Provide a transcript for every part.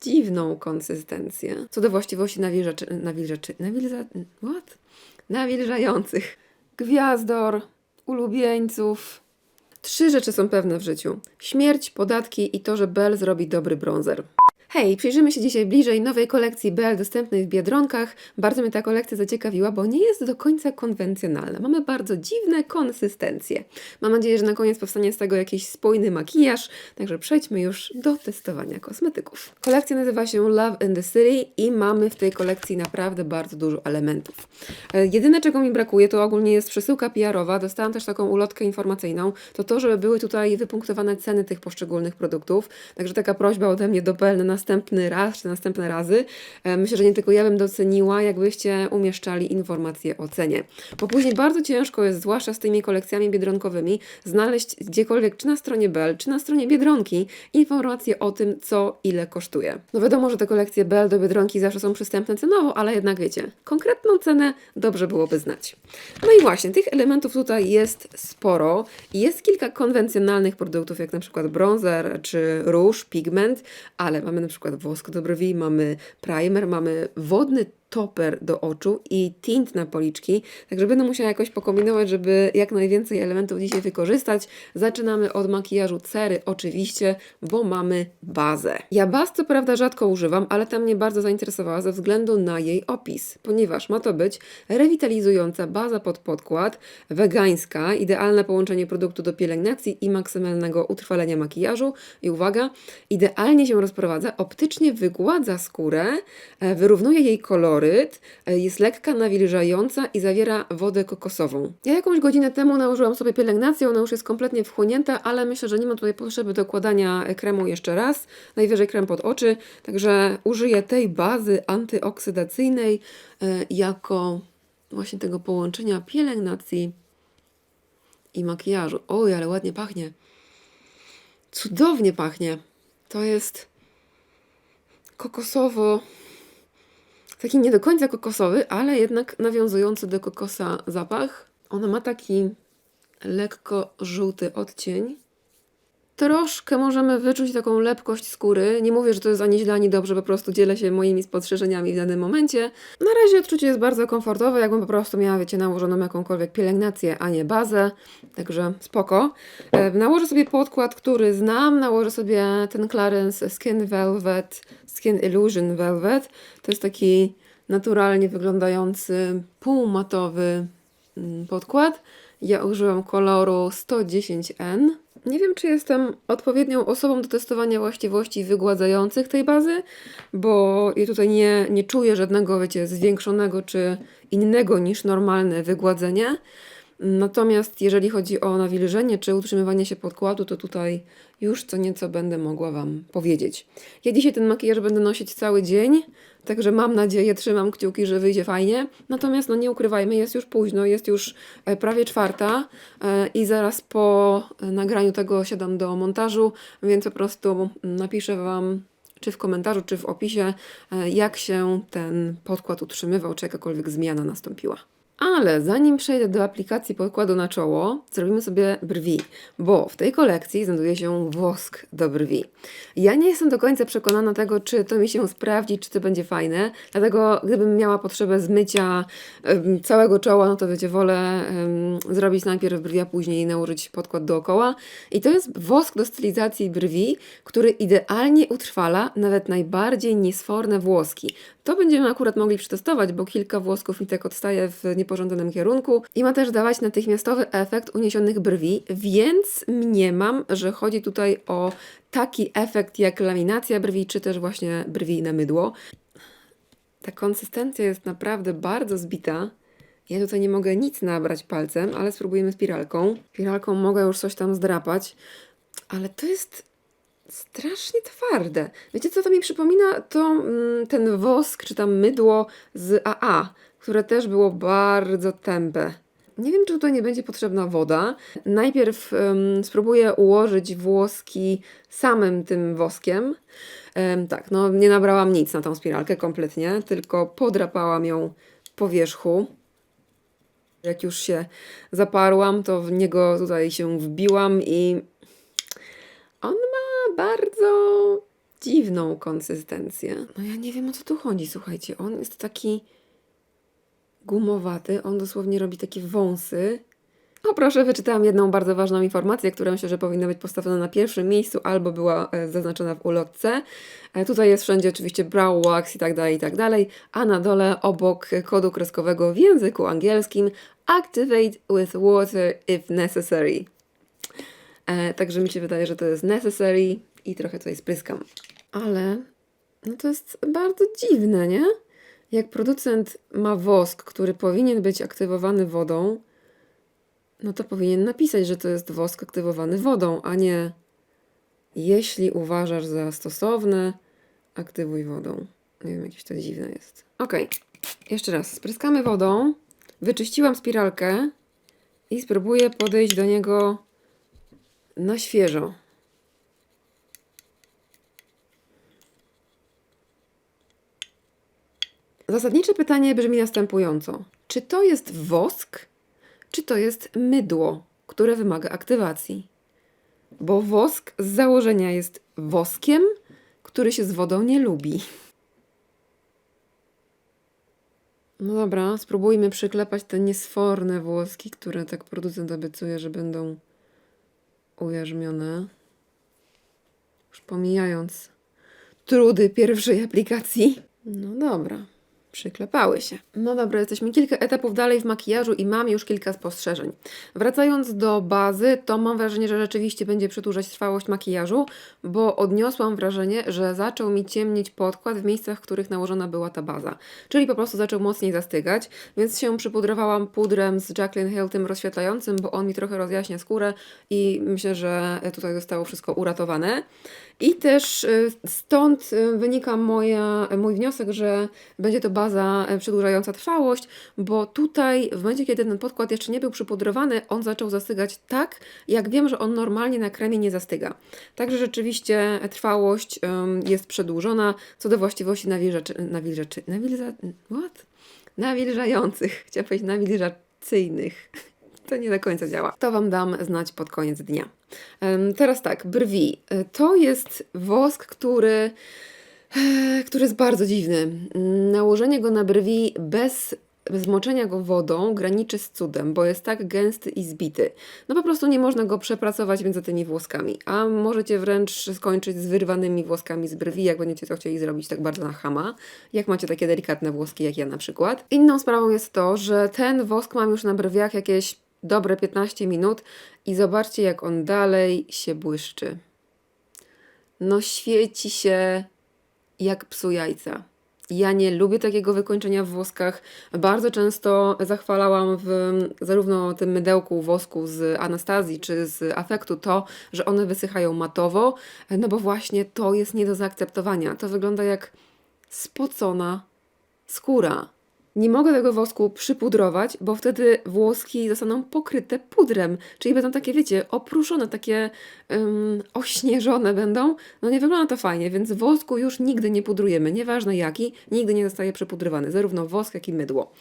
dziwną konsystencję. Co do właściwości nawilżaczy, nawilżaczy, nawilża, what? nawilżających gwiazdor, ulubieńców. Trzy rzeczy są pewne w życiu: śmierć, podatki i to, że Bell zrobi dobry bronzer. Hej, przyjrzymy się dzisiaj bliżej nowej kolekcji Bell dostępnej w Biedronkach. Bardzo mnie ta kolekcja zaciekawiła, bo nie jest do końca konwencjonalna. Mamy bardzo dziwne konsystencje. Mam nadzieję, że na koniec powstanie z tego jakiś spójny makijaż, także przejdźmy już do testowania kosmetyków. Kolekcja nazywa się Love in the City i mamy w tej kolekcji naprawdę bardzo dużo elementów. E, Jedyne, czego mi brakuje, to ogólnie jest przesyłka PR-owa. Dostałam też taką ulotkę informacyjną. To to, żeby były tutaj wypunktowane ceny tych poszczególnych produktów. Także taka prośba ode mnie do na następny raz, czy następne razy. E, Myślę, że nie tylko ja bym doceniła, jakbyście umieszczali informacje o cenie. Bo później bardzo ciężko jest, zwłaszcza z tymi kolekcjami biedronkowymi, znaleźć gdziekolwiek, czy na stronie Bell, czy na stronie Biedronki, informacje o tym, co ile kosztuje. No wiadomo, że te kolekcje Bell do Biedronki zawsze są przystępne cenowo, ale jednak wiecie, konkretną cenę dobrze byłoby znać. No i właśnie, tych elementów tutaj jest sporo. Jest kilka konwencjonalnych produktów, jak na przykład bronzer czy róż, pigment, ale mamy na przykład wosk do brwi, mamy primer, mamy wodny toper do oczu i tint na policzki, także będę musiała jakoś pokombinować, żeby jak najwięcej elementów dzisiaj wykorzystać. Zaczynamy od makijażu cery oczywiście, bo mamy bazę. Ja baz co prawda rzadko używam, ale ta mnie bardzo zainteresowała ze względu na jej opis, ponieważ ma to być rewitalizująca baza pod podkład, wegańska, idealne połączenie produktu do pielęgnacji i maksymalnego utrwalenia makijażu i uwaga, idealnie się rozprowadza, optycznie wygładza skórę, e, wyrównuje jej koloryt, e, jest lekka, nawilżająca i zawiera wodę kokosową. Ja jakąś godzinę temu nałożyłam sobie pielęgnację, ona już jest kompletnie wchłonięta, ale myślę, że nie ma tutaj potrzeby dokładania kremu jeszcze raz, najwyżej krem pod oczy, także użyję tej bazy antyoksydacyjnej e, jako właśnie tego połączenia pielęgnacji i makijażu. Oj, ale ładnie pachnie. Cudownie pachnie. To jest kokosowo, taki nie do końca kokosowy, ale jednak nawiązujący do kokosa zapach. Ona ma taki lekko żółty odcień. Troszkę możemy wyczuć taką lepkość skóry. Nie mówię, że to jest ani źle, ani dobrze, po prostu dzielę się moimi spostrzeżeniami w danym momencie. Na razie odczucie jest bardzo komfortowe, jakbym po prostu miała, wiecie, nałożoną jakąkolwiek pielęgnację, a nie bazę. Także spoko. E, Nałożę sobie podkład, który znam. Nałożę sobie ten Clarins Skin Velvet, Skin Illusion Velvet. To jest taki naturalnie wyglądający, półmatowy mm, podkład. Ja użyłam koloru 110N. Nie wiem, czy jestem odpowiednią osobą do testowania właściwości wygładzających tej bazy, bo ja tutaj nie, nie czuję żadnego, wiecie, zwiększonego czy innego niż normalne wygładzenie. Natomiast jeżeli chodzi o nawilżenie czy utrzymywanie się podkładu, to tutaj już co nieco będę mogła Wam powiedzieć. Ja dzisiaj ten makijaż będę nosić cały dzień, także mam nadzieję, trzymam kciuki, że wyjdzie fajnie. Natomiast no nie ukrywajmy, jest już późno, jest już e, prawie czwarta e, i zaraz po e, nagraniu tego siadam do montażu, więc po prostu napiszę Wam czy w komentarzu, czy w opisie, jak się ten podkład utrzymywał, czy jakakolwiek zmiana nastąpiła. Ale zanim przejdę do aplikacji podkładu na czoło, zrobimy sobie brwi, bo w tej kolekcji znajduje się wosk do brwi. Ja nie jestem do końca przekonana tego, czy to mi się sprawdzi, czy to będzie fajne, dlatego gdybym miała potrzebę zmycia całego czoła, no to wiecie, wolę zrobić najpierw brwi, a później nałożyć podkład dookoła. I to jest wosk do stylizacji brwi, który idealnie utrwala nawet najbardziej niesforne włoski. To będziemy akurat mogli przetestować, bo kilka włosków mi tak odstaje w niepożądanym kierunku i ma też dawać natychmiastowy efekt uniesionych brwi, więc mniemam, że chodzi tutaj o taki efekt jak laminacja brwi, czy też właśnie brwi na mydło. Ta konsystencja jest naprawdę bardzo zbita. Ja tutaj nie mogę nic nabrać palcem, ale spróbujemy spiralką. Spiralką mogę już coś tam zdrapać, ale to jest strasznie twarde. Wiecie, co to mi przypomina? To mm, ten wosk, czy tam mydło z AA, które też było bardzo tępe. Nie wiem, czy tutaj nie będzie potrzebna woda. Najpierw em, spróbuję ułożyć włoski samym tym woskiem. Em, tak, no nie nabrałam nic na tą spiralkę kompletnie, tylko podrapałam ją po wierzchu. Jak już się zaparłam, to w niego tutaj się wbiłam i on ma bardzo dziwną konsystencję. No ja nie wiem o co tu chodzi, słuchajcie. On jest taki gumowaty, on dosłownie robi takie wąsy. O proszę, wyczytałam jedną bardzo ważną informację, która myślę, że powinna być postawiona na pierwszym miejscu albo była e, zaznaczona w ulotce. E, tutaj jest wszędzie oczywiście brow wax i tak dalej, i tak dalej, a na dole obok kodu kreskowego w języku angielskim activate with water if necessary. E, także mi się wydaje, że to jest necessary i trochę tutaj spryskam. Ale no to jest bardzo dziwne, nie? Jak producent ma wosk, który powinien być aktywowany wodą, no to powinien napisać, że to jest wosk aktywowany wodą, a nie jeśli uważasz za stosowne, aktywuj wodą. Nie wiem, jakieś to dziwne jest. Ok, jeszcze raz. Spryskamy wodą, wyczyściłam spiralkę i spróbuję podejść do niego na świeżo. Zasadnicze pytanie brzmi następująco: czy to jest wosk, czy to jest mydło, które wymaga aktywacji? Bo wosk z założenia jest woskiem, który się z wodą nie lubi. No dobra, spróbujmy przyklepać te niesforne włoski, które tak producent obiecuje, że będą ujarzmione. Już pomijając trudy pierwszej aplikacji. No dobra, przyklepały się. No dobra, jesteśmy kilka etapów dalej w makijażu i mam już kilka spostrzeżeń. Wracając do bazy, to mam wrażenie, że rzeczywiście będzie przedłużać trwałość makijażu, bo odniosłam wrażenie, że zaczął mi ciemnieć podkład w miejscach, w których nałożona była ta baza. Czyli po prostu zaczął mocniej zastygać, więc się przypudrowałam pudrem z Jacqueline Hill, tym rozświetlającym, bo on mi trochę rozjaśnia skórę i myślę, że tutaj zostało wszystko uratowane. I też y, stąd y, wynika moja, mój wniosek, że będzie to baza y, przedłużająca trwałość, bo tutaj w momencie, kiedy ten podkład jeszcze nie był przypudrowany, on zaczął zastygać tak, jak wiem, że on normalnie na kremie nie zastyga. Także rzeczywiście trwałość jest przedłużona co do właściwości nawilżaczy, nawilżaczy, nawilża, what? nawilżających, chciałam powiedzieć nawilżacyjnych. To nie do końca działa. To Wam dam znać pod koniec dnia. Teraz tak, brwi. E, to jest wosk, który, e, który jest bardzo dziwny. Nałożenie go na brwi bez zmoczenia go wodą graniczy z cudem, bo jest tak gęsty i zbity. No po prostu nie można go przepracować między tymi włoskami, a możecie wręcz skończyć z wyrwanymi włoskami z brwi, jak będziecie to chcieli zrobić tak bardzo na chama, jak macie takie delikatne włoski, jak ja na przykład. Inną sprawą jest to, że ten wosk mam już na brwiach jakieś dobre 15 minut i zobaczcie, jak on dalej się błyszczy. No, świeci się jak psu jajca. Ja nie lubię takiego wykończenia w woskach. Bardzo często zachwalałam w zarówno tym mydełku wosku z Anastazji czy z Afektu to, że one wysychają matowo, no bo właśnie to jest nie do zaakceptowania. To wygląda jak spocona skóra. Nie mogę tego wosku przypudrować, bo wtedy włoski zostaną pokryte pudrem, czyli będą takie, wiecie, opruszone, takie um, ośnieżone będą. No nie wygląda to fajnie, więc wosku już nigdy nie pudrujemy, nieważne jaki, nigdy nie zostaje przypudrowany, zarówno wosk, jak i mydło.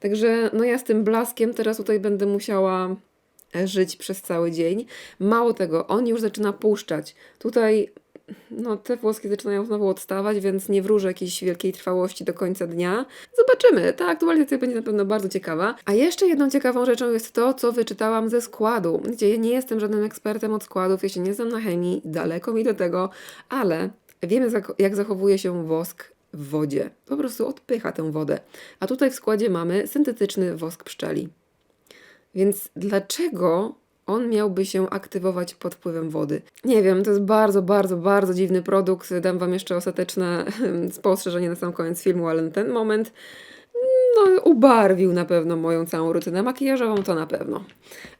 Także no ja z tym blaskiem teraz tutaj będę musiała e, żyć przez cały dzień. Mało tego, on już zaczyna puszczać. Tutaj no, te włoski zaczynają znowu odstawać, więc nie wróżę jakiejś wielkiej trwałości do końca dnia. Zobaczymy. Ta aktualizacja będzie na pewno bardzo ciekawa. A jeszcze jedną ciekawą rzeczą jest to, co wyczytałam ze składu. Gdzie ja nie jestem żadnym ekspertem od składów, ja się nie znam na chemii, daleko mi do tego, ale wiemy, jak zachowuje się wosk w wodzie. Po prostu odpycha tę wodę. A tutaj w składzie mamy syntetyczny wosk pszczeli. Więc dlaczego on miałby się aktywować pod wpływem wody. Nie wiem, to jest bardzo, bardzo, bardzo dziwny produkt. Dam Wam jeszcze ostateczne spostrzeżenie na sam koniec filmu, ale na ten moment no, ubarwił na pewno moją całą rutynę makijażową, to na pewno.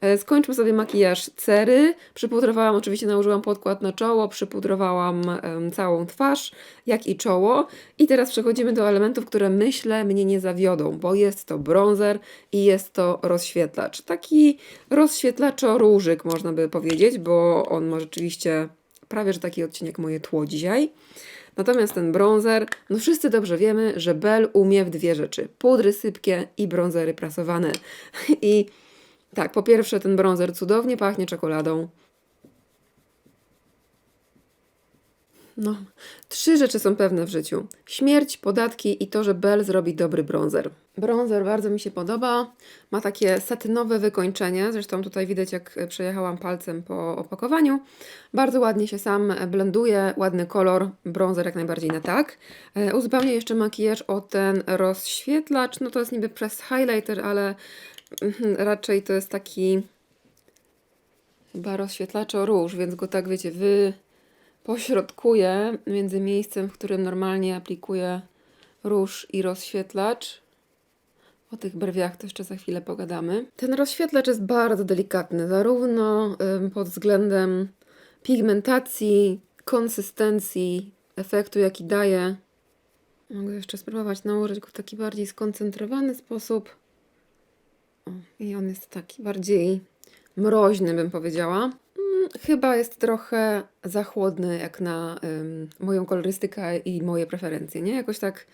E, skończmy sobie makijaż cery. Przypudrowałam, oczywiście nałożyłam podkład na czoło, przypudrowałam um, całą twarz, jak i czoło. I teraz przechodzimy do elementów, które myślę mnie nie zawiodą, bo jest to bronzer i jest to rozświetlacz. Taki rozświetlaczo-różyk można by powiedzieć, bo on ma rzeczywiście prawie że taki odcień jak moje tło dzisiaj. Natomiast ten bronzer, no wszyscy dobrze wiemy, że Bell umie w dwie rzeczy: pudry sypkie i bronzery prasowane. I tak, po pierwsze, ten bronzer cudownie pachnie czekoladą. No, trzy rzeczy są pewne w życiu. Śmierć, podatki i to, że Belle zrobi dobry bronzer. Bronzer bardzo mi się podoba. Ma takie satynowe wykończenie. Zresztą tutaj widać, jak przejechałam palcem po opakowaniu. Bardzo ładnie się sam blenduje, ładny kolor. Bronzer jak najbardziej na tak. E, Uzupełnię jeszcze makijaż o ten rozświetlacz. No to jest niby przez highlighter, ale mhm, raczej to jest taki chyba rozświetlaczo róż, więc go tak wiecie, wy pośrodkuję między miejscem, w którym normalnie aplikuję róż i rozświetlacz. O tych brwiach to jeszcze za chwilę pogadamy. Ten rozświetlacz jest bardzo delikatny, zarówno pod względem pigmentacji, konsystencji, efektu, jaki daje. Mogę jeszcze spróbować nałożyć go w taki bardziej skoncentrowany sposób. O, I on jest taki bardziej mroźny, bym powiedziała. Chyba jest trochę za chłodny jak na ym, moją kolorystykę i moje preferencje, nie? Jakoś tak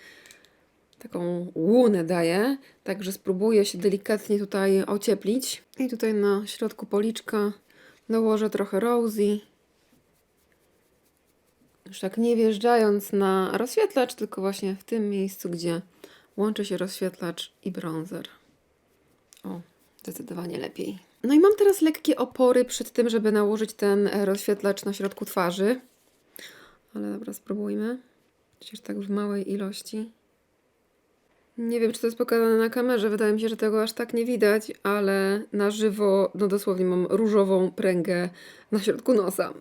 taką łunę daje, także spróbuję się delikatnie tutaj ocieplić. I tutaj na środku policzka dołożę trochę rosy. Już tak nie wjeżdżając na rozświetlacz, tylko właśnie w tym miejscu, gdzie łączy się rozświetlacz i bronzer. O, zdecydowanie lepiej. No i mam teraz lekkie opory przed tym, żeby nałożyć ten e, rozświetlacz na środku twarzy. Ale dobra, spróbujmy. Przecież tak w małej ilości. Nie wiem, czy to jest pokazane na kamerze, wydaje mi się, że tego aż tak nie widać, ale na żywo, no dosłownie mam różową pręgę na środku nosa.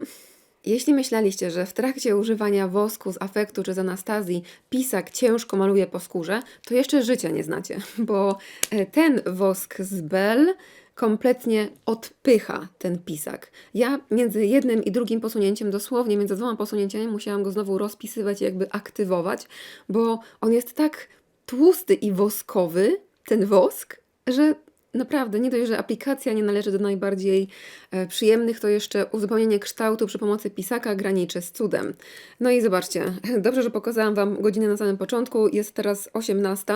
Jeśli myśleliście, że w trakcie używania wosku z afektu czy z anastazji pisak ciężko maluje po skórze, to jeszcze życia nie znacie, bo e, ten wosk z Bell kompletnie odpycha ten pisak. Ja między jednym i drugim posunięciem, dosłownie między dwoma posunięciami, musiałam go znowu rozpisywać i jakby aktywować, bo on jest tak tłusty i woskowy, ten wosk, że naprawdę nie dość, że aplikacja nie należy do najbardziej e, przyjemnych, to jeszcze uzupełnienie kształtu przy pomocy pisaka graniczy z cudem. No i zobaczcie, dobrze, że pokazałam Wam godzinę na samym początku, jest teraz 18,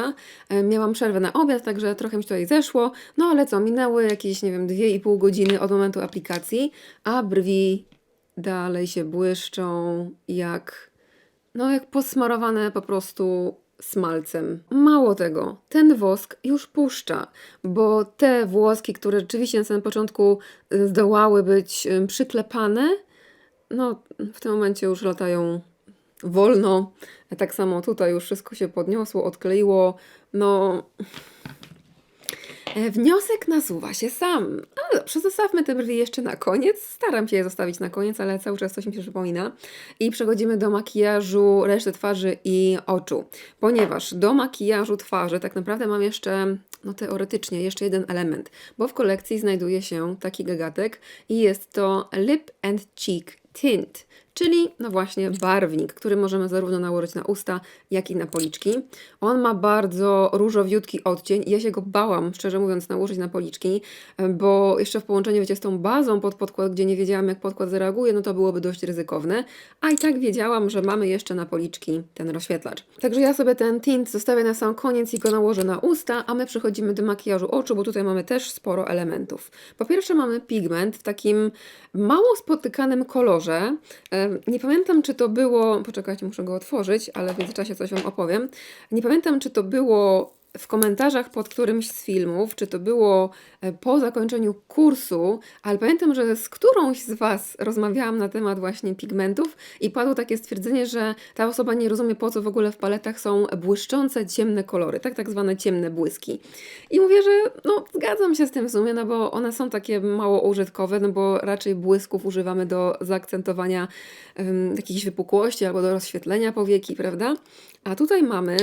e, miałam przerwę na obiad, także trochę mi się tutaj zeszło, no ale co, minęły jakieś, nie wiem, 2,5 godziny od momentu aplikacji, a brwi dalej się błyszczą jak no, jak posmarowane po prostu smalcem. Mało tego, ten wosk już puszcza, bo te włoski, które rzeczywiście na samym początku y, zdołały być y, przyklepane, no w tym momencie już latają wolno. Tak samo tutaj już wszystko się podniosło, odkleiło. No. E, Wniosek nasuwa się sam. Ale dobrze, zostawmy te brwi jeszcze na koniec. Staram się je zostawić na koniec, ale cały czas coś mi się przypomina. I przechodzimy do makijażu reszty twarzy i oczu. Ponieważ do makijażu twarzy tak naprawdę mam jeszcze, no teoretycznie, jeszcze jeden element. Bo w kolekcji znajduje się taki gagatek i jest to Lip and Cheek Tint. Czyli, no właśnie, barwnik, który możemy zarówno nałożyć na usta, jak i na policzki. On ma bardzo różowiutki odcień ja się go bałam, szczerze mówiąc, nałożyć na policzki, bo jeszcze w połączeniu, wiecie, z tą bazą pod podkład, gdzie nie wiedziałam, jak podkład zareaguje, no to byłoby dość ryzykowne. A i tak wiedziałam, że mamy jeszcze na policzki ten rozświetlacz. Także ja sobie ten tint zostawię na sam koniec i go nałożę na usta, a my przechodzimy do makijażu oczu, bo tutaj mamy też sporo elementów. Po pierwsze mamy pigment w takim mało spotykanym kolorze. E, Nie pamiętam, czy to było. Poczekajcie, muszę go otworzyć, ale w międzyczasie coś Wam opowiem. Nie pamiętam, czy to było w komentarzach pod którymś z filmów, czy to było e, po zakończeniu kursu, ale pamiętam, że z którąś z Was rozmawiałam na temat właśnie pigmentów i padło takie stwierdzenie, że ta osoba nie rozumie, po co w ogóle w paletach są błyszczące, ciemne kolory, tak, tak zwane ciemne błyski. I mówię, że no, zgadzam się z tym w sumie, no bo one są takie mało użytkowe, no bo raczej błysków używamy do zaakcentowania um, jakichś wypukłości albo do rozświetlenia powieki, prawda? A tutaj mamy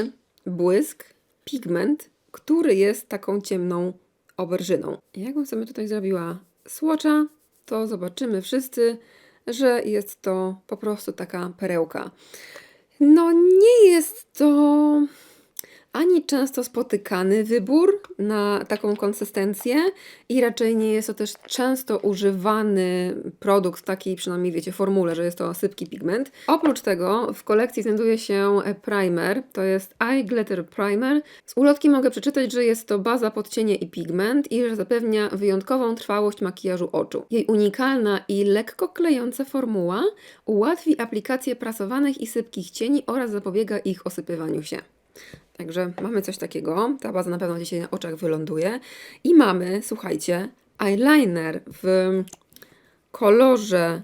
błysk, pigment, który jest taką ciemną oberżyną. Jakbym sobie tutaj zrobiła słocza, to zobaczymy wszyscy, że jest to po prostu taka perełka. No nie jest to ani często spotykany wybór na taką konsystencję i raczej nie jest to też często używany produkt w takiej przynajmniej wiecie formule, że jest to sypki pigment. Oprócz tego w kolekcji znajduje się primer, to jest Eye Glitter Primer. Z ulotki mogę przeczytać, że jest to baza pod cienie i pigment i że zapewnia wyjątkową trwałość makijażu oczu. Jej unikalna i lekko klejąca formuła ułatwi aplikację prasowanych i sypkich cieni oraz zapobiega ich osypywaniu się. Także mamy coś takiego. Ta baza na pewno dzisiaj na oczach wyląduje. I mamy, słuchajcie, eyeliner w kolorze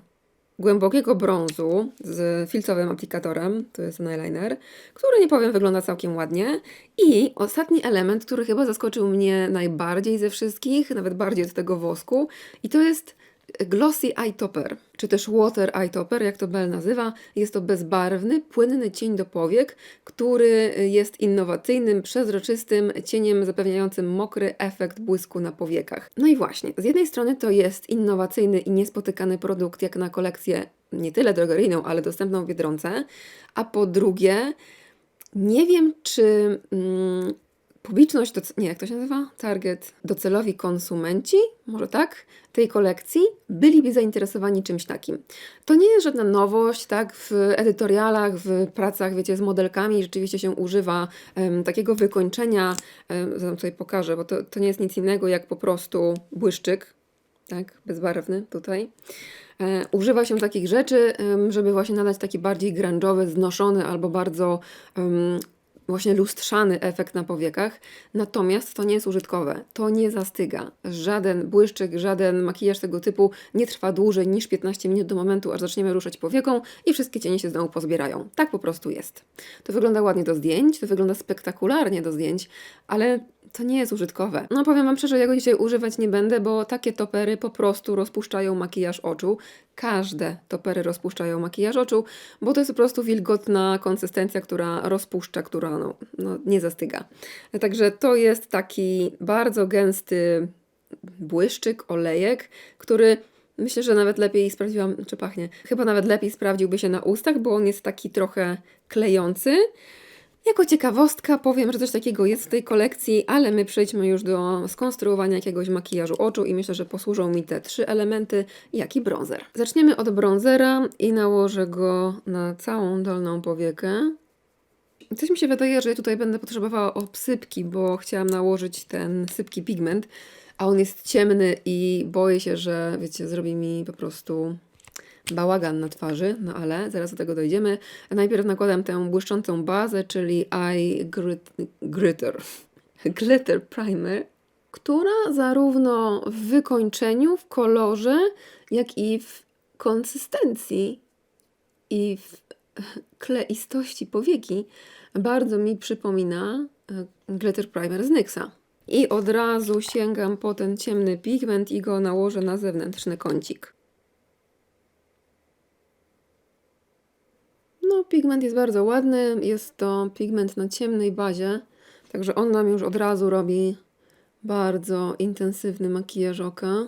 głębokiego brązu z filcowym aplikatorem. To jest ten eyeliner, który nie powiem, wygląda całkiem ładnie. I ostatni element, który chyba zaskoczył mnie najbardziej ze wszystkich, nawet bardziej od tego wosku, i to jest Glossy Eye Topper, czy też Water Eye Topper, jak to Bell nazywa. Jest to bezbarwny, płynny cień do powiek, który jest innowacyjnym, przezroczystym cieniem zapewniającym mokry efekt błysku na powiekach. No i właśnie, z jednej strony to jest innowacyjny i niespotykany produkt jak na kolekcję nie tyle drogeryjną, ale dostępną w Biedronce, a po drugie nie wiem, czy mm, publiczność, doc- nie, jak to się nazywa? Target, docelowi konsumenci, może tak, tej kolekcji byliby zainteresowani czymś takim. To nie jest żadna nowość, tak, w edytorialach, w pracach, wiecie, z modelkami rzeczywiście się używa em, takiego wykończenia, em, zaraz tutaj pokażę, bo to, to nie jest nic innego jak po prostu błyszczyk, tak, bezbarwny tutaj. E, używa się takich rzeczy, żeby właśnie nadać taki bardziej grunge'owy, znoszony albo bardzo em, właśnie lustrzany efekt na powiekach. Natomiast to nie jest użytkowe, to nie zastyga. Żaden błyszczyk, żaden makijaż tego typu nie trwa dłużej niż 15 minut do momentu, aż zaczniemy ruszać powieką i wszystkie cienie się znowu pozbierają. Tak po prostu jest. To wygląda ładnie do zdjęć, to wygląda spektakularnie do zdjęć, ale to nie jest użytkowe. No powiem Wam szczerze, ja go dzisiaj używać nie będę, bo takie topery po prostu rozpuszczają makijaż oczu. Każde topery rozpuszczają makijaż oczu, bo to jest po prostu wilgotna konsystencja, która rozpuszcza, która no, no, nie zastyga. Także to jest taki bardzo gęsty błyszczyk, olejek, który myślę, że nawet lepiej sprawdziłam, czy pachnie. Chyba nawet lepiej sprawdziłby się na ustach, bo on jest taki trochę klejący. Jako ciekawostka powiem, że coś takiego jest w tej kolekcji, ale my przejdźmy już do skonstruowania jakiegoś makijażu oczu i myślę, że posłużą mi te trzy elementy, jak i bronzer. Zaczniemy od bronzera i nałożę go na całą dolną powiekę. Coś mi się wydaje, że tutaj będę potrzebowała obsypki, bo chciałam nałożyć ten sypki pigment, a on jest ciemny i boję się, że wiecie, zrobi mi po prostu bałagan na twarzy, no ale zaraz do tego dojdziemy. Najpierw nakładam tę błyszczącą bazę, czyli Eye Grit Glitter, Glitter Primer, która zarówno w wykończeniu, w kolorze, jak i w konsystencji i w kleistości powieki bardzo mi przypomina e, Glitter Primer z NYXa. I od razu sięgam po ten ciemny pigment i go nałożę na zewnętrzny kącik. Pigment jest bardzo ładny. Jest to pigment na ciemnej bazie, także on nam już od razu robi bardzo intensywny makijaż oka.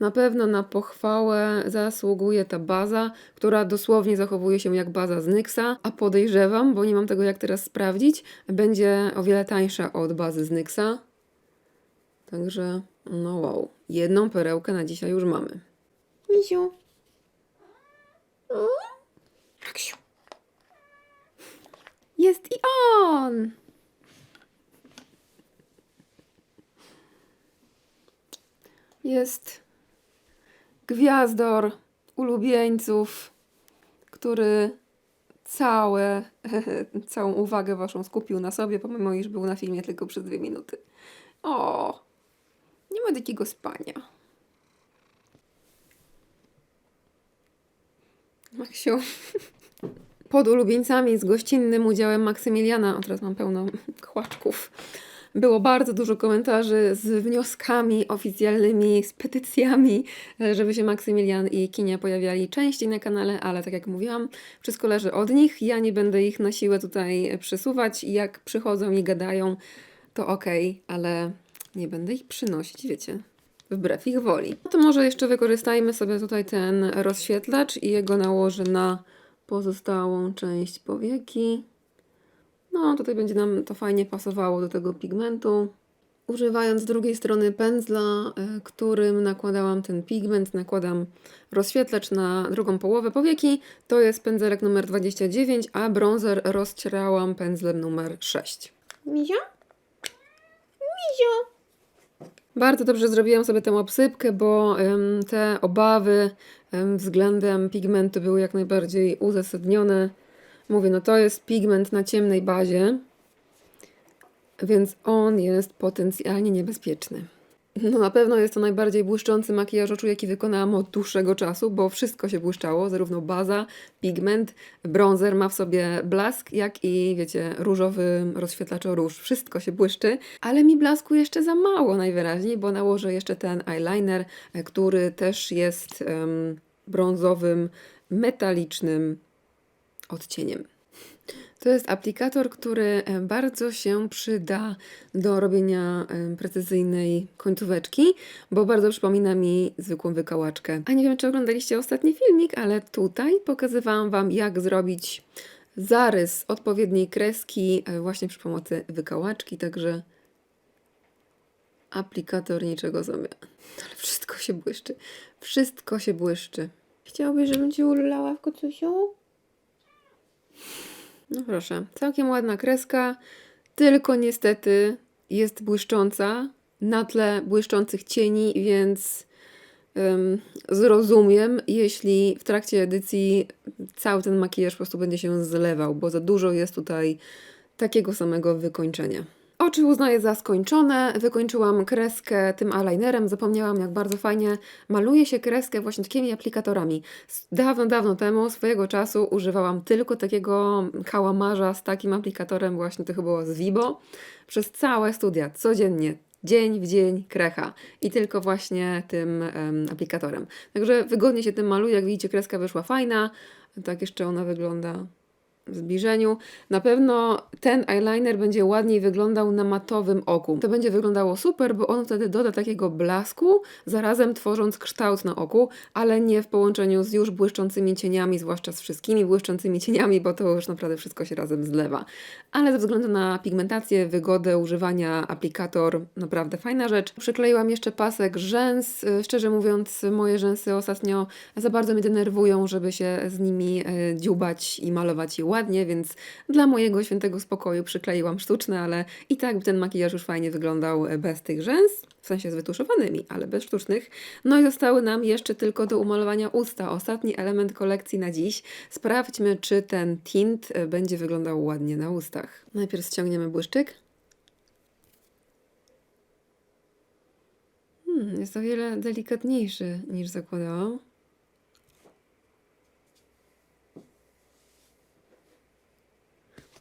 Na pewno na pochwałę zasługuje ta baza, która dosłownie zachowuje się jak baza z NYXa, a podejrzewam, bo nie mam tego jak teraz sprawdzić, będzie o wiele tańsza od bazy z NYXa. Także, no wow, jedną perełkę na dzisiaj już mamy. Misiu. Maksiu. Jest i on! Jest gwiazdor ulubieńców, który całe, całą uwagę waszą skupił na sobie, pomimo iż był na filmie tylko przez dwie minuty. O, nie ma takiego spania. Maksiu. Pod ulubieńcami z gościnnym udziałem Maksymiliana, o teraz mam pełno kłaczków, było bardzo dużo komentarzy z wnioskami oficjalnymi, z petycjami, żeby się Maksymilian i Kinia pojawiali częściej na kanale, ale tak jak mówiłam, wszystko leży od nich. Ja nie będę ich na siłę tutaj przesuwać. Jak przychodzą i gadają, to okej, ale nie będę ich przynosić, wiecie, wbrew ich woli. No to może jeszcze wykorzystajmy sobie tutaj ten rozświetlacz i jego nałożę na pozostałą część powieki. No, tutaj będzie nam to fajnie pasowało do tego pigmentu. Używając drugiej strony pędzla, y, którym nakładałam ten pigment, nakładam rozświetlacz na drugą połowę powieki. To jest pędzelek numer 29, a bronzer rozcierałam pędzlem numer 6. Mizio? Mizio! Bardzo dobrze zrobiłam sobie tę obsypkę, bo te obawy em, względem pigmentu były jak najbardziej uzasadnione. Mówię, no to jest pigment na ciemnej bazie, więc on jest potencjalnie niebezpieczny. No na pewno jest to najbardziej błyszczący makijaż oczu, jaki wykonałam od dłuższego czasu, bo wszystko się błyszczało, zarówno baza, pigment, bronzer ma w sobie blask, jak i wiecie, różowy rozświetlacz róż. Wszystko się błyszczy, ale mi blasku jeszcze za mało najwyraźniej, bo nałożę jeszcze ten eyeliner, e, który też jest em, brązowym, metalicznym odcieniem. To jest aplikator, który e, bardzo się przyda do robienia e, precyzyjnej końcóweczki, bo bardzo przypomina mi zwykłą wykałaczkę. A nie wiem, czy oglądaliście ostatni filmik, ale tutaj pokazywałam Wam, jak zrobić zarys odpowiedniej kreski e, właśnie przy pomocy wykałaczki, także aplikator niczego sobie. Ale wszystko się błyszczy. Wszystko się błyszczy. Chciałbyś, żebym cię ululała w kocusiu? No proszę, całkiem ładna kreska, tylko niestety jest błyszcząca na tle błyszczących cieni, więc zrozumiem, jeśli w trakcie edycji cały ten makijaż po prostu będzie się zlewał, bo za dużo jest tutaj takiego samego wykończenia. Oczy uznaję za skończone. Wykończyłam kreskę tym eyelinerem. Zapomniałam, jak bardzo fajnie maluje się kreskę właśnie takimi aplikatorami. Dawno, dawno temu, swojego czasu, używałam tylko takiego kałamarza z takim aplikatorem, właśnie to chyba było z Vibo, przez całe studia, codziennie. Dzień w dzień krecha i tylko właśnie tym em, aplikatorem. Także wygodnie się tym maluje. Jak widzicie, kreska wyszła fajna. Tak jeszcze ona wygląda zbliżeniu. Na pewno ten eyeliner będzie ładniej wyglądał na matowym oku. To będzie wyglądało super, bo on wtedy doda takiego blasku, zarazem tworząc kształt na oku, ale nie w połączeniu z już błyszczącymi cieniami, zwłaszcza z wszystkimi błyszczącymi cieniami, bo to już naprawdę wszystko się razem zlewa. Ale ze względu na pigmentację, wygodę używania aplikator, naprawdę fajna rzecz. Przykleiłam jeszcze pasek rzęs. Szczerze mówiąc, moje rzęsy ostatnio za bardzo mnie denerwują, żeby się z nimi e, dziubać i malować je ładnie, więc dla mojego świętego spokoju przykleiłam sztuczne, ale i tak ten makijaż już fajnie wyglądał e, bez tych rzęs, w sensie z wytuszowanymi, ale bez sztucznych. No i zostały nam jeszcze tylko do umalowania usta. Ostatni element kolekcji na dziś. Sprawdźmy, czy ten tint e, będzie wyglądał ładnie na ustach. Najpierw ściągniemy błyszczyk. Hmm, jest o wiele delikatniejszy niż zakładałam.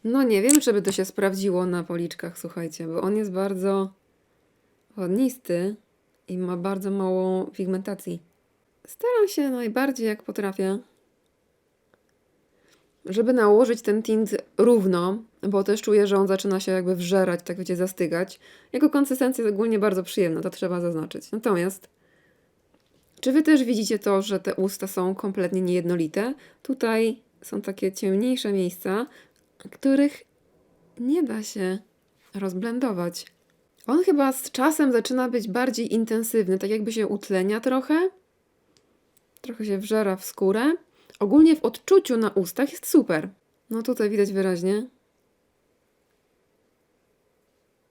No nie wiem, czy by to się sprawdziło na policzkach, słuchajcie, bo on jest bardzo wodnisty i ma bardzo mało pigmentacji. Staram się najbardziej jak potrafię, żeby nałożyć ten tint równo, bo też czuję, że on zaczyna się jakby wżerać, tak wiecie, zastygać. Jego konsystencja jest ogólnie bardzo przyjemna, to trzeba zaznaczyć. Natomiast, czy wy też widzicie to, że te usta są kompletnie niejednolite? Tutaj są takie ciemniejsze miejsca, których nie da się rozblendować. On chyba z czasem zaczyna być bardziej intensywny, tak jakby się utlenia trochę. Trochę się wżera w skórę. Ogólnie w odczuciu na ustach jest super. No tutaj widać wyraźnie,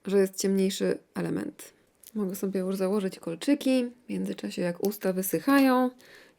że jest ciemniejszy element. Mogę sobie już założyć kolczyki w międzyczasie, jak usta wysychają.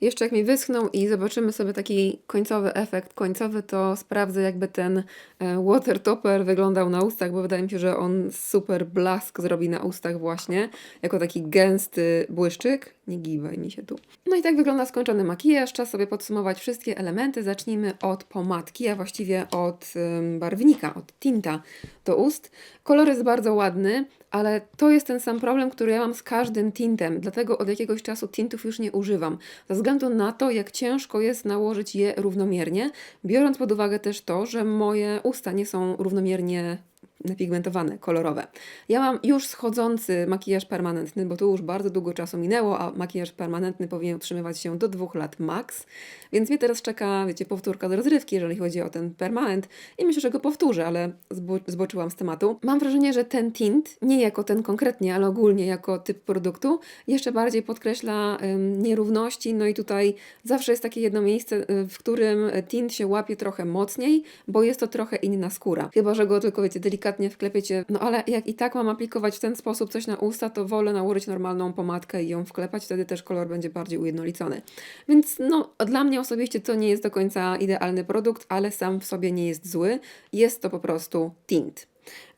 Jeszcze jak mi wyschną i zobaczymy sobie taki końcowy efekt końcowy, to sprawdzę jakby ten e, water topper wyglądał na ustach, bo wydaje mi się, że on super blask zrobi na ustach właśnie, jako taki gęsty błyszczyk. Nie giwaj mi się tu. No i tak wygląda skończony makijaż. Czas sobie podsumować wszystkie elementy. Zacznijmy od pomadki, a właściwie od barwnika, od tinta do ust. Kolor jest bardzo ładny, ale to jest ten sam problem, który ja mam z każdym tintem, dlatego od jakiegoś czasu tintów już nie używam. Ze względu na to, jak ciężko jest nałożyć je równomiernie, biorąc pod uwagę też to, że moje usta nie są równomiernie napigmentowane, kolorowe. Ja mam już schodzący makijaż permanentny, bo to już bardzo długo czasu minęło, a makijaż permanentny powinien utrzymywać się do dwóch lat max, więc mnie teraz czeka, wiecie, powtórka do rozrywki, jeżeli chodzi o ten permanent i myślę, że go powtórzę, ale zbo zboczyłam z tematu. Mam wrażenie, że ten tint, nie jako ten konkretnie, ale ogólnie jako typ produktu, jeszcze bardziej podkreśla em, nierówności, no i tutaj zawsze jest takie jedno miejsce, y, w którym tint się łapie trochę mocniej, bo jest to trochę inna skóra. Chyba, że go tylko, wiecie, delikatnie wklepiecie. No ale jak i tak mam aplikować w ten sposób coś na usta, to wolę nałożyć normalną pomadkę i ją wklepać, wtedy też kolor będzie bardziej ujednolicony. Więc no, dla mnie osobiście to nie jest do końca idealny produkt, ale sam w sobie nie jest zły. Jest to po prostu tint.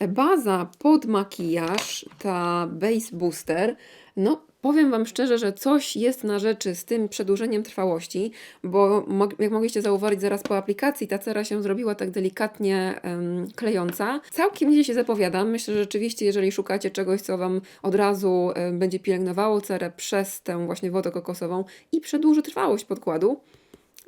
Baza pod makijaż, ta Base Booster, no powiem Wam szczerze, że coś jest na rzeczy z tym przedłużeniem trwałości, bo jak mogliście zauważyć zaraz po aplikacji, ta cera się zrobiła tak delikatnie em, klejąca. Całkiem nieźle się zapowiadam. Myślę, że rzeczywiście, jeżeli szukacie czegoś, co Wam od razu em, będzie pielęgnowało cerę przez tę właśnie wodę kokosową i przedłuży trwałość podkładu,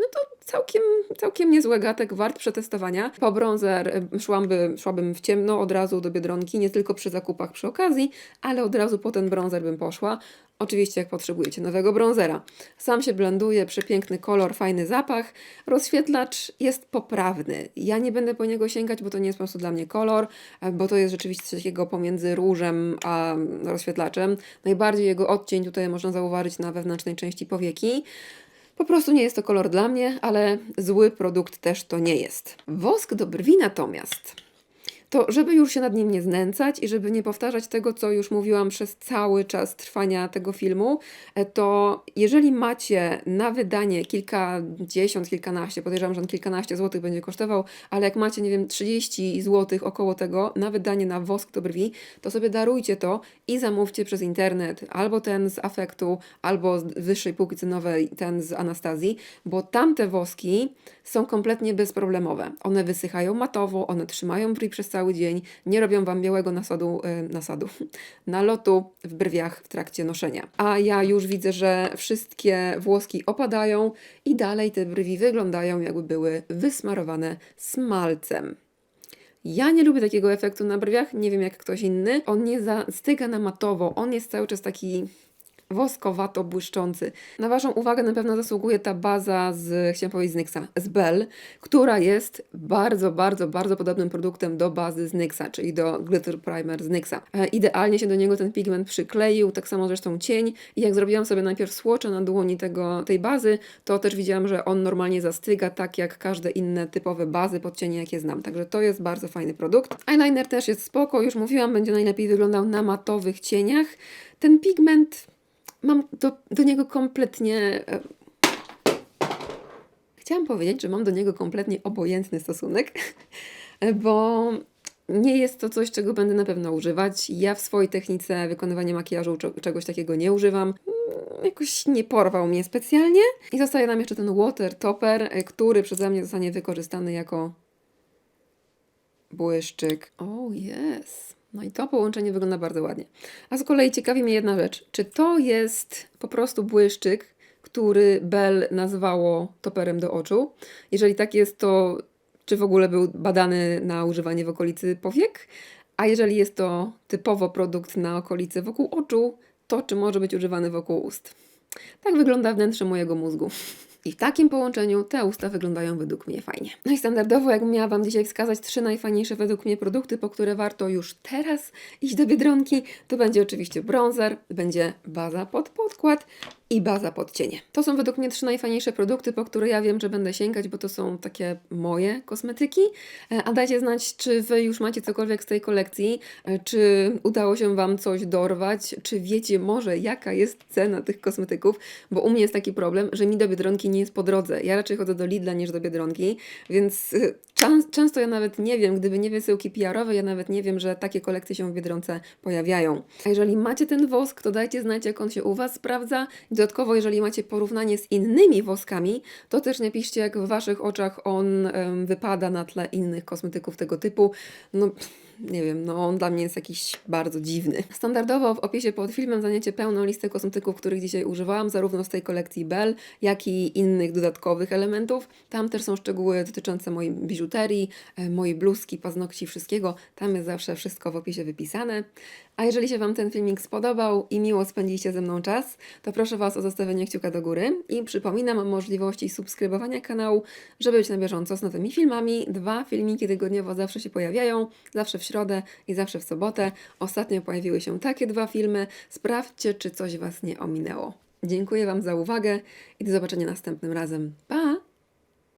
no to całkiem, całkiem niezły gatek, wart przetestowania. Po bronzer y, szłamby, szłabym w ciemno od razu do Biedronki, nie tylko przy zakupach przy okazji, ale od razu po ten bronzer bym poszła. Oczywiście jak potrzebujecie nowego bronzera. Sam się blenduje, przepiękny kolor, fajny zapach. Rozświetlacz jest poprawny. Ja nie będę po niego sięgać, bo to nie jest po prostu dla mnie kolor, e, bo to jest rzeczywiście coś takiego pomiędzy różem a rozświetlaczem. Najbardziej jego odcień tutaj można zauważyć na wewnętrznej części powieki. Po prostu nie jest to kolor dla mnie, ale zły produkt też to nie jest. Wosk do brwi natomiast. To, żeby już się nad nim nie znęcać i żeby nie powtarzać tego, co już mówiłam przez cały czas trwania tego filmu, e, to jeżeli macie na wydanie kilkadziesiąt, kilkanaście, podejrzewam, że on kilkanaście złotych będzie kosztował, ale jak macie, nie wiem, 30 złotych około tego na wydanie na wosk do brwi, to sobie darujcie to i zamówcie przez internet albo ten z Afektu, albo z wyższej półki cenowej ten z Anastazji, bo tamte woski są kompletnie bezproblemowe. One wysychają matowo, one trzymają brwi przez cały dzień, nie robią Wam białego nasadu, e, nasadu nalotu w brwiach w trakcie noszenia. A ja już widzę, że wszystkie włoski opadają i dalej te brwi wyglądają jakby były wysmarowane smalcem. Ja nie lubię takiego efektu na brwiach, nie wiem jak ktoś inny. On nie zastyga na matowo, on jest cały czas taki woskowato błyszczący. Na Waszą uwagę na pewno zasługuje ta baza z, chciałam powiedzieć z NYXa, z Bell, która jest bardzo, bardzo, bardzo podobnym produktem do bazy z NYXa, czyli do Glitter Primer z NYXa. E, idealnie się do niego ten pigment przykleił, tak samo zresztą cień i jak zrobiłam sobie najpierw słocze na dłoni tego, tej bazy, to też widziałam, że on normalnie zastyga, tak jak każde inne typowe bazy pod cienie, jakie znam. Także to jest bardzo fajny produkt. Eyeliner też jest spoko, już mówiłam, będzie najlepiej wyglądał na matowych cieniach. Ten pigment mam do, do niego kompletnie. e, Chciałam powiedzieć, że mam do niego kompletnie obojętny stosunek, bo nie jest to coś, czego będę na pewno używać. Ja w swojej technice wykonywania makijażu cze- czegoś takiego nie używam. Mm, Jakoś nie porwał mnie specjalnie. I zostaje nam jeszcze ten water topper, e, który przeze mnie zostanie wykorzystany jako błyszczyk. Oh, yes. No i to połączenie wygląda bardzo ładnie. A z kolei ciekawi mnie jedna rzecz. Czy to jest po prostu błyszczyk, który Bell nazwało toperem do oczu? Jeżeli tak jest, to czy w ogóle był badany na używanie w okolicy powiek? A jeżeli jest to typowo produkt na okolicy wokół oczu, to czy może być używany wokół ust? Tak wygląda wnętrze mojego mózgu. I w takim połączeniu te usta wyglądają według mnie fajnie. No i standardowo, jakbym miała Wam dzisiaj wskazać trzy najfajniejsze według mnie produkty, po które warto już teraz iść do Biedronki, to będzie oczywiście bronzer, będzie baza pod podkład i baza pod cienie. To są według mnie trzy najfajniejsze produkty, po które ja wiem, że będę sięgać, bo to są takie moje kosmetyki. E, A dajcie znać, czy Wy już macie cokolwiek z tej kolekcji, e, czy udało się Wam coś dorwać, czy wiecie może jaka jest cena tych kosmetyków, bo u mnie jest taki problem, że mi do Biedronki nie jest po drodze. Ja raczej chodzę do Lidla niż do Biedronki, więc czas, często ja nawet nie wiem, gdyby nie wysyłki PR-owe, ja nawet nie wiem, że takie kolekcje się w Biedronce pojawiają. A jeżeli macie ten wosk, to dajcie znać, jak on się u Was sprawdza. Dodatkowo, jeżeli macie porównanie z innymi woskami, to też napiszcie, jak w Waszych oczach on wypada na tle innych kosmetyków tego typu. No, nie wiem, no on dla mnie jest jakiś bardzo dziwny. Standardowo w opisie pod filmem znajdziecie pełną listę kosmetyków, których dzisiaj używałam, zarówno z tej kolekcji Bell, jak i innych dodatkowych elementów. Tam też są szczegóły dotyczące mojej biżuterii, e, mojej bluzki, paznokci, wszystkiego. Tam jest zawsze wszystko w opisie wypisane. A jeżeli się Wam ten filmik spodobał i miło spędziliście ze mną czas, to proszę Was o zostawienie kciuka do góry i przypominam o możliwości subskrybowania kanału, żeby być na bieżąco z nowymi filmami. Dwa filmiki tygodniowo zawsze się pojawiają, zawsze w środę i zawsze w sobotę. Ostatnio pojawiły się takie dwa filmy. Sprawdźcie, czy coś Was nie ominęło. Dziękuję Wam za uwagę i do zobaczenia następnym razem. Pa!